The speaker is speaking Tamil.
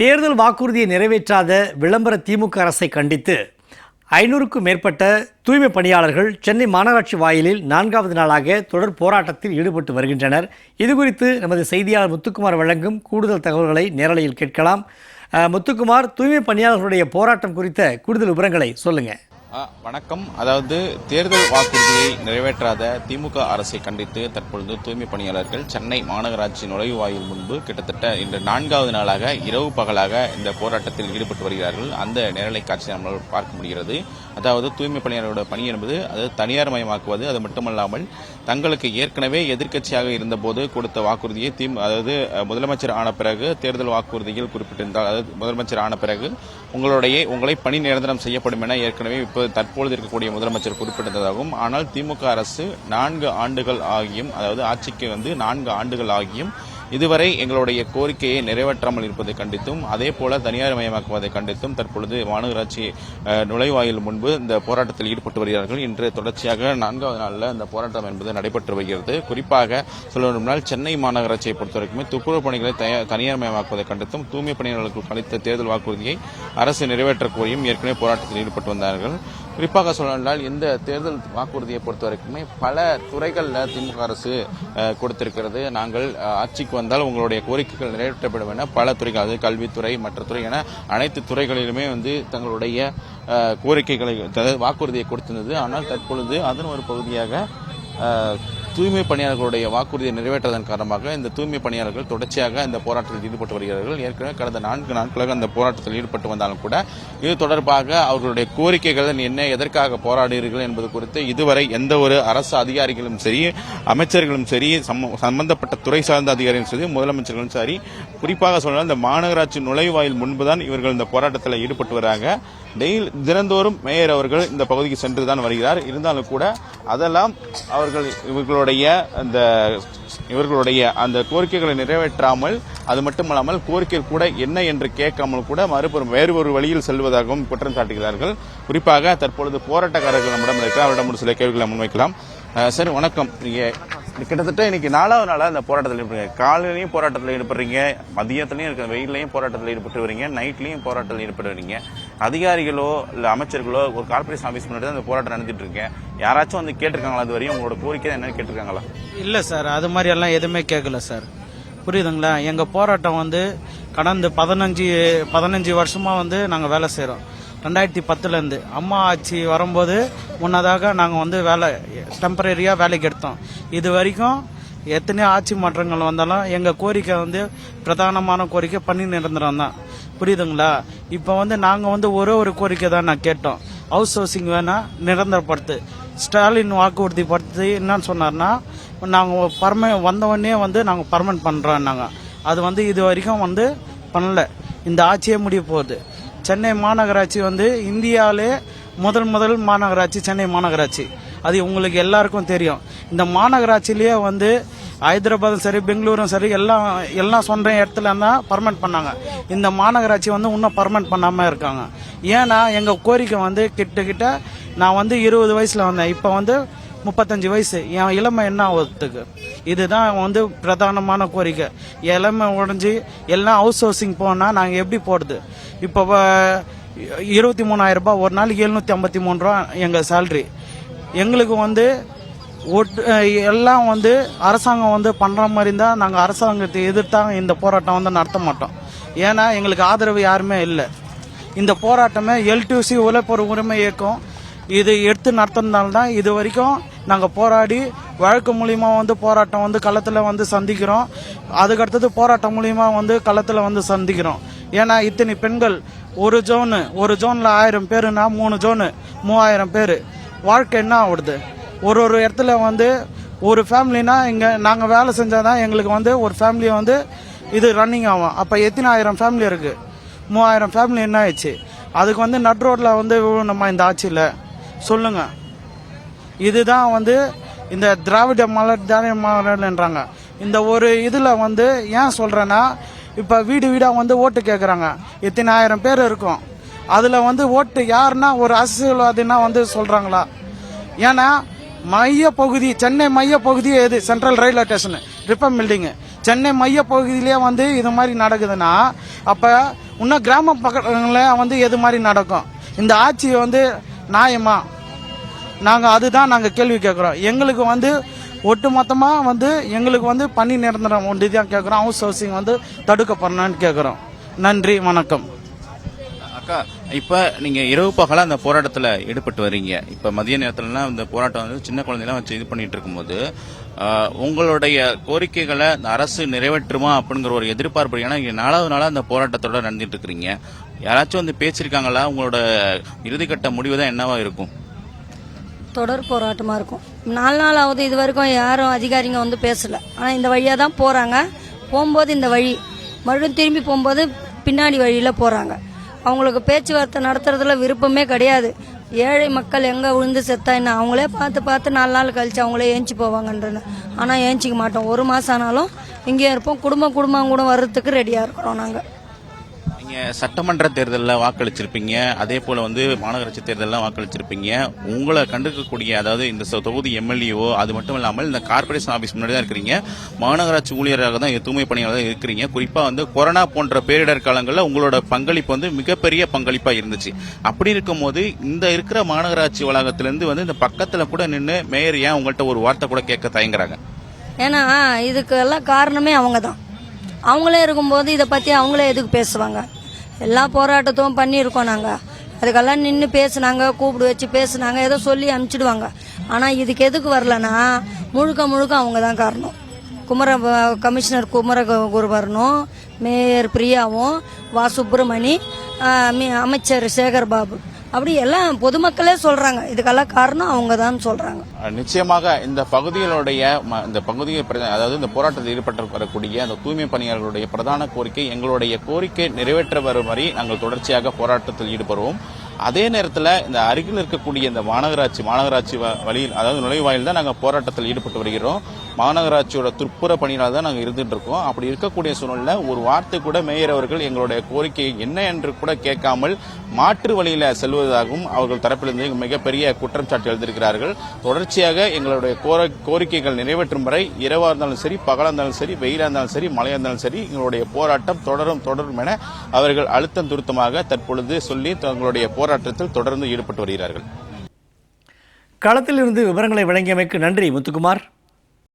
தேர்தல் வாக்குறுதியை நிறைவேற்றாத விளம்பர திமுக அரசை கண்டித்து ஐநூறுக்கும் மேற்பட்ட தூய்மை பணியாளர்கள் சென்னை மாநகராட்சி வாயிலில் நான்காவது நாளாக தொடர் போராட்டத்தில் ஈடுபட்டு வருகின்றனர். இதுகுறித்து நமது செய்தியாளர் முத்துக்குமார் வழங்கும் கூடுதல் தகவல்களை நேரலையில் கேட்கலாம். முத்துக்குமார் தூய்மை பணியாளர்களுடைய போராட்டம் குறித்த கூடுதல் விவரங்களை சொல்லுங்கள் வணக்கம். அதாவது தேர்தல் வாக்குறுதியை நிறைவேற்றாத திமுக அரசை கண்டித்து தற்பொழுது தூய்மை பணியாளர்கள் சென்னை மாநகராட்சி நுழைவாயில் முன்பு கிட்டத்தட்ட இன்று நான்காவது நாளாக இரவு பகலாக இந்த போராட்டத்தில் ஈடுபட்டு வருகிறார்கள். அந்த நேரலை காட்சி நம்மளால் பார்க்க முடிகிறது. அதாவது தூய்மை பணியாளர்களோட பணி என்பது அது தனியார் மயமாக்குவது. அது மட்டுமல்லாமல் தங்களுக்கு ஏற்கனவே எதிர்க்கட்சியாக இருந்தபோது கொடுத்த வாக்குறுதியை திமு அதாவது முதலமைச்சர் ஆன பிறகு தேர்தல் வாக்குறுதியில் குறிப்பிட்டிருந்தால் அதாவது முதலமைச்சர் ஆன பிறகு உங்களுடைய உங்களை பணி நிரந்தரம் செய்யப்படும் என ஏற்கனவே தற்போது தற்பொழுது இருக்கக்கூடிய முதலமைச்சர் குறிப்பிட்டிருந்ததாகவும் ஆனால் திமுக அரசு நான்கு ஆண்டுகள் ஆகியும் அதாவது ஆட்சிக்கு வந்து நான்கு ஆண்டுகள் ஆகியும் இதுவரை எங்களுடைய கோரிக்கையை நிறைவேற்றாமல் இருப்பதை கண்டித்தும் அதே போல தனியார் மயமாக்குவதை கண்டித்தும் தற்பொழுது மாநகராட்சி நுழைவாயில் முன்பு இந்த போராட்டத்தில் ஈடுபட்டு வருகிறார்கள். இன்று தொடர்ச்சியாக நான்காவது நாளில் இந்த போராட்டம் என்பது நடைபெற்று வருகிறது. குறிப்பாக சொல்ல வேண்டுமானால் சென்னை மாநகராட்சியை பொறுத்தவரைக்குமே துப்புரவு பணிகளை தனியார் மயமாக்குவதை கண்டித்தும் தூய்மை பணியாளர்களுக்கு அளித்த தேர்தல் வாக்குறுதியை அரசு நிறைவேற்றக் கோரியும் ஏற்கனவே போராட்டத்தில் ஈடுபட்டு வந்தார்கள். குறிப்பாக சொல்லலாம் இந்த தேர்தல் வாக்குறுதியை பொறுத்த வரைக்குமே பல துறைகளில் திமுக அரசு கொடுத்திருக்கிறது. நாங்கள் ஆட்சிக்கு வந்தால் உங்களுடைய கோரிக்கைகள் நிறைவேற்றப்படும் என பல துறைகள் அதாவது கல்வித்துறை மற்ற துறை என அனைத்து துறைகளிலுமே வந்து தங்களுடைய கோரிக்கைகளை அதாவது வாக்குறுதியை கொடுத்திருந்தது. ஆனால் தற்பொழுது அதன் ஒரு பகுதியாக தூய்மை பணியாளர்களுடைய வாக்குறுதியை நிறைவேற்றதன் காரணமாக இந்த தூய்மை பணியாளர்கள் தொடர்ச்சியாக இந்த போராட்டத்தில் ஈடுபட்டு வருகிறார்கள். ஏற்கனவே கடந்த நான்கு நாட்களாக அந்த போராட்டத்தில் ஈடுபட்டு வந்தாலும் கூட இது தொடர்பாக அவர்களுடைய கோரிக்கைகள் என்ன எதற்காக போராடுகிறீர்கள் என்பது குறித்து இதுவரை எந்த ஒரு அரசு அதிகாரிகளும் சரி அமைச்சர்களும் சரி சம்ம- சம்பந்தப்பட்ட துறை சார்ந்த அதிகாரிகளும் சரி முதலமைச்சர்களும் சரி குறிப்பாக சொல்லலாம் இந்த மாநகராட்சி நுழைவாயில் முன்புதான் இவர்கள் இந்த போராட்டத்தில் ஈடுபட்டு வராங்க. டெய்லி தினந்தோறும் மேயர் அவர்கள் இந்த பகுதிக்கு சென்று தான் வருகிறார். இருந்தாலும் கூட அதெல்லாம் அவர்கள் இவர்களுடைய அந்த இவர்களுடைய அந்த கோரிக்கைகளை நிறைவேற்றாமல் அது மட்டுமல்லாமல் கோரிக்கை கூட என்ன என்று கேட்காமல் கூட மறுபுறம் வேறு ஒரு வழியில் செல்வதாகவும் குற்றம் சாட்டுகிறார்கள். குறிப்பாக தற்பொழுது போராட்டக்காரர்கள் நம்மிடம் இருக்கிறார் அவரிடம் ஒரு சில கேள்விகளை முன்வைக்கலாம். சார் வணக்கம். நீங்கள் கிட்டத்தட்ட இன்னைக்கு நாலாவது நாளாக அந்த போராட்டத்தில் ஈடுபடுறீங்க. காலையிலையும் போராட்டத்தில் ஈடுபடுறீங்க மதியத்துலையும் இருக்கிற வெயிலையும் போராட்டத்தில் ஈடுபட்டு வரீங்க நைட்லையும் போராட்டத்தில் ஈடுபட்டு வரீங்க அதிகாரிகளோ இல்லை அமைச்சர்களோ ஒரு கார்பரேஷன் ஆஃபீஸ் முன்னாடி தான் இந்த போராட்டம் நடந்துட்டு இருக்கேன் யாராச்சும் வந்து கேட்டிருக்காங்களா அது வரையும்? உங்களோட கோரிக்கை என்னன்னு கேட்டிருக்காங்களா? இல்லை சார் அது மாதிரி எல்லாம் எதுவுமே கேட்கல சார். புரியுதுங்களா? எங்கள் போராட்டம் வந்து கடந்த பதினஞ்சு பதினஞ்சு வருஷமாக வந்து நாங்கள் வேலை செய்கிறோம் ரெண்டாயிரத்தி பத்துலேருந்து அம்மா ஆட்சி வரும்போது முன்னதாக நாங்கள் வந்து வேலை டெம்பரரியாக வேலைக்கு எடுத்தோம். இது வரைக்கும் எத்தனையோ ஆட்சி மாற்றங்கள் வந்தாலும் எங்கள் கோரிக்கை வந்து பிரதானமான கோரிக்கை பணி நிரந்தரம் தான். புரியுதுங்களா? இப்போ வந்து நாங்கள் வந்து ஒரே ஒரு கோரிக்கை தான் நான் கேட்டோம். ஹவுஸ் ஹவுசிங் வேணால் நிரந்தரப்படுத்து. ஸ்டாலின் வாக்குறுதி படுத்தி என்னன்னு சொன்னார்னா நாங்கள் பர்ம வந்தவொடனே வந்து நாங்கள் பர்மனெண்ட் பண்ணுறோம் நாங்கள் அது வந்து இது வரைக்கும் வந்து பண்ணல. இந்த ஆட்சியே முடிய போகுது. சென்னை மாநகராட்சி வந்து இந்தியாவிலே முதல் முதல் மாநகராட்சி சென்னை மாநகராட்சி. அது உங்களுக்கு எல்லாருக்கும் தெரியும். இந்த மாநகராட்சியிலேயே வந்து ஹைதராபாத்தும் சரி பெங்களூரும் சரி எல்லாம் எல்லாம் சொல்கிற இடத்துல தான் பர்மனெண்ட் பண்ணாங்க. இந்த மாநகராட்சி வந்து இன்னும் பர்மனெண்ட் பண்ணாமல் இருக்காங்க. ஏன்னா எங்கள் கோரிக்கை வந்து கிட்ட கிட்ட நான் வந்து இருபது வயசில் வந்தேன். இப்போ வந்து முப்பத்தஞ்சு வயசு. என் இளமை என்ன ஆகுறதுக்கு? இதுதான் வந்து பிரதானமான கோரிக்கை. இளமை உடஞ்சி எல்லாம் ஹவுஸ் ஹவுசிங் போனால் நாங்கள் எப்படி போடுறது இப்போ வ- இருபத்தி மூணாயிரம் ரூபாய் ஒரு நாளைக்கு எழுநூற்றி ஐம்பத்தி மூணு ரூபா எங்கள் சேல்ரி எங்களுக்கு வந்து எல்லாம் வந்து அரசாங்கம் வந்து பண்ணுற மாதிரி இருந்தால் நாங்கள் அரசாங்கத்தை எதிர்த்தாங்க இந்த போராட்டம் வந்து நடத்த மாட்டோம். ஏன்னா எங்களுக்கு ஆதரவு யாருமே இல்லை. இந்த போராட்டமே எல்டிசி உழைப்பொரு உரிமை இயக்கம். இது எடுத்து நடத்துனதால தான் இது வரைக்கும் நாங்கள் போராடி வழக்கு மூலிமா வந்து போராட்டம் வந்து களத்தில் வந்து சந்திக்கிறோம். அதுக்கடுத்தது போராட்டம் மூலிமா வந்து களத்தில் வந்து சந்திக்கிறோம். ஏன்னா இத்தனை பெண்கள் ஒரு ஜோனு ஒரு ஜோனில் ஆயிரம் பேருனா மூணு ஜோனு மூவாயிரம் பேர். வாழ்க்கை என்ன ஆகுது ஒரு ஒரு இடத்துல வந்து ஒரு ஃபேமிலினா இங்கே நாங்கள் வேலை செஞ்சால் தான் எங்களுக்கு வந்து ஒரு ஃபேமிலி வந்து இது ரன்னிங் ஆகும். அப்போ எத்தனை ஆயிரம் ஃபேமிலி இருக்குது மூவாயிரம் ஃபேமிலி என்ன ஆயிடுச்சு? அதுக்கு வந்து நட் ரோட்டில் வந்து நம்ம இந்த ஆட்சியில் சொல்லுங்கள் இதுதான் வந்து இந்த திராவிட மலர் தானிய மலர்ன்றாங்க. இந்த ஒரு இதில் வந்து ஏன் சொல்கிறேன்னா இப்போ வீடு வீடாக வந்து ஓட்டு கேட்குறாங்க எத்தனை ஆயிரம் பேர் இருக்கும். அதில் வந்து ஓட்டு யாருன்னா ஒரு அரசியல்வாதினா வந்து சொல்கிறாங்களா ஏன்னா மைய பகுதி சென்னை மைய பகுதி எது? Central railway station Ripon building Chennai மைய பகுதியிலே வந்து இது மாதிரி நடக்குதுன்னா அப்போ இன்னும் கிராம பக்கங்களில் வந்து எது மாதிரி நடக்கும்? இந்த ஆட்சி வந்து நியாயமா? நாங்கள் அதுதான் நாங்கள் கேள்வி கேட்குறோம். எங்களுக்கு வந்து ஒட்டு மொத்தமாக வந்து எங்களுக்கு வந்து பணி நிரந்தரம் ஒன்று தான் கேட்குறோம். ஹவுஸ் ஹவுசிங் வந்து தடுக்கப்படணும்னு கேட்குறோம். நன்றி வணக்கம். அக்கா இப்ப நீங்க இரவு பகலாக அந்த போராட்டத்துல ஈடுபட்டு வரீங்க. இப்ப மதிய நேரத்துலலாம் இந்த போராட்டம் வந்து சின்ன குழந்தைலாம் வச்சு இது பண்ணிட்டு இருக்கும்போது உங்களுடைய கோரிக்கைகளை இந்த அரசு நிறைவேற்றுமா அப்படிங்கிற ஒரு எதிர்பார்ப்பு ஏன்னா இங்க நாலாவது நாளா அந்த போராட்டத்தோட நடந்துட்டு இருக்கிறீங்க. யாராச்சும் வந்து பேசியிருக்காங்களா? உங்களோட இறுதிக்கட்ட முடிவு தான் என்னவா இருக்கும்? தொடர் போராட்டமாக இருக்கும். நாலு நாள் ஆகுது இது வரைக்கும் யாரும் அதிகாரிங்க வந்து பேசல. ஆனால் இந்த வழியாக தான் போகிறாங்க போகும்போது இந்த வழி மறுபடியும் திரும்பி போகும்போது பின்னாடி வழியில் போகிறாங்க அவங்களுக்கு பேச்சுவார்த்தை நடத்துறதுல விருப்பமே கிடையாது. ஏழை மக்கள் எங்கே விழுந்து செத்தா என்ன? அவங்களே பார்த்து பார்த்து நாலு நாள் கழிச்சு அவங்களே ஏஞ்சி போவாங்கன்றது ஆனால் ஏஞ்சிக்க மாட்டோம். ஒரு மாதம் ஆனாலும் இங்கேயே இருப்போம். குடும்பம் குடும்பம் கூட வர்றதுக்கு ரெடியாக இருக்கிறோம் நாங்கள் நீங்க சட்டமன்ற தேர்தலில் வாக்களிச்சிருப்பீங்க. அதே போல வந்து மாநகராட்சி தேர்தலில் வாக்களிச்சிருப்பீங்க. உங்களை கண்டுக்கக்கூடிய அதாவது இந்த தொகுதி எம்எல்ஏஓ அது மட்டும் இல்லாமல் இந்த கார்பரேஷன் ஆபீஸ் முன்னாடி தான் இருக்கிறீங்க. மாநகராட்சி ஊழியராக தான் தூய்மை பணியாளர் இருக்கிறீங்க. குறிப்பா வந்து கொரோனா போன்ற பேரிடர் காலங்களில் உங்களோட பங்களிப்பு வந்து மிகப்பெரிய பங்களிப்பா இருந்துச்சு. அப்படி இருக்கும்போது இந்த இருக்கிற மாநகராட்சி வளாகத்திலிருந்து வந்து இந்த பக்கத்தில் கூட நின்று மேயர் ஏன் உங்கள்கிட்ட ஒரு வார்த்தை கூட கேட்க தயங்குறாங்க? ஏன்னா இதுக்கெல்லாம் காரணமே அவங்க தான் அவங்களே இருக்கும்போது இதை பற்றி அவங்களே எதுக்கு பேசுவாங்க? எல்லா போராட்டத்தும் பண்ணியிருக்கோம் நாங்கள் அதுக்கெல்லாம் நின்று பேசுனாங்க கூப்பிடு வச்சு பேசுனாங்க ஏதோ சொல்லி அனுப்பிச்சிடுவாங்க. ஆனால் இதுக்கு எதுக்கு வரலன்னா முழுக்க முழுக்க அவங்க தான் காரணம். குமர கமிஷனர் குமர குருவரனும் மேயர் பிரியாவும் வா சுப்பிரமணி அமைச்சர் சேகர் பாபு அப்படி எல்லாம் பொதுமக்களே சொல்கிறாங்க இதுக்கெல்லாம் காரணம் அவங்க தான் சொல்கிறாங்க நிச்சயமாக இந்த பகுதிகளுடைய ம- இந்த பகுதியை அதாவது இந்த போராட்டத்தில் ஈடுபட்டு வரக்கூடிய அந்த தூய்மை பணியாளர்களுடைய பிரதான கோரிக்கை எங்களுடைய கோரிக்கை நிறைவேற்ற வரும் வரை நாங்கள் தொடர்ச்சியாக போராட்டத்தில் ஈடுபடுவோம். அதே நேரத்தில் இந்த அருகில் இருக்கக்கூடிய இந்த மாநகராட்சி மாநகராட்சி வ- வழியில் அதாவது நுழைவாயில் தான் நாங்கள் போராட்டத்தில் ஈடுபட்டு வருகிறோம். மாநகராட்சியோட துப்புர பணியாளர் தான் நாங்கள் இருந்துட்டு இருக்கோம். அப்படி இருக்கக்கூடிய சூழ்நிலை ஒரு வார்த்தை கூட மேயர் அவர்கள் எங்களுடைய கோரிக்கை என்ன என்று கூட கேட்காமல் மாற்று வழியில் செல்வதாகவும் அவர்கள் தரப்பிலிருந்து மிகப்பெரிய குற்றம் சாட்டு எழுதியிருக்கிறார்கள். தொடர்ச்சியாக எங்களுடைய கோர- கோரிக்கைகள் நிறைவேற்றும் வரை இரவாக இருந்தாலும் சரி பகலாக இருந்தாலும் சரி வெயிலாக இருந்தாலும் சரி மழையாக இருந்தாலும் சரி எங்களுடைய போராட்டம் தொடரும் தொடரும் என அவர்கள் அழுத்தம் துருத்தமாக தற்பொழுது சொல்லி தங்களுடைய போராட்டத்தில் தொடர்ந்து ஈடுபட்டு வருகிறார்கள். களத்திலிருந்து விவரங்களை வழங்கியமைக்கு நன்றி முத்துக்குமார்.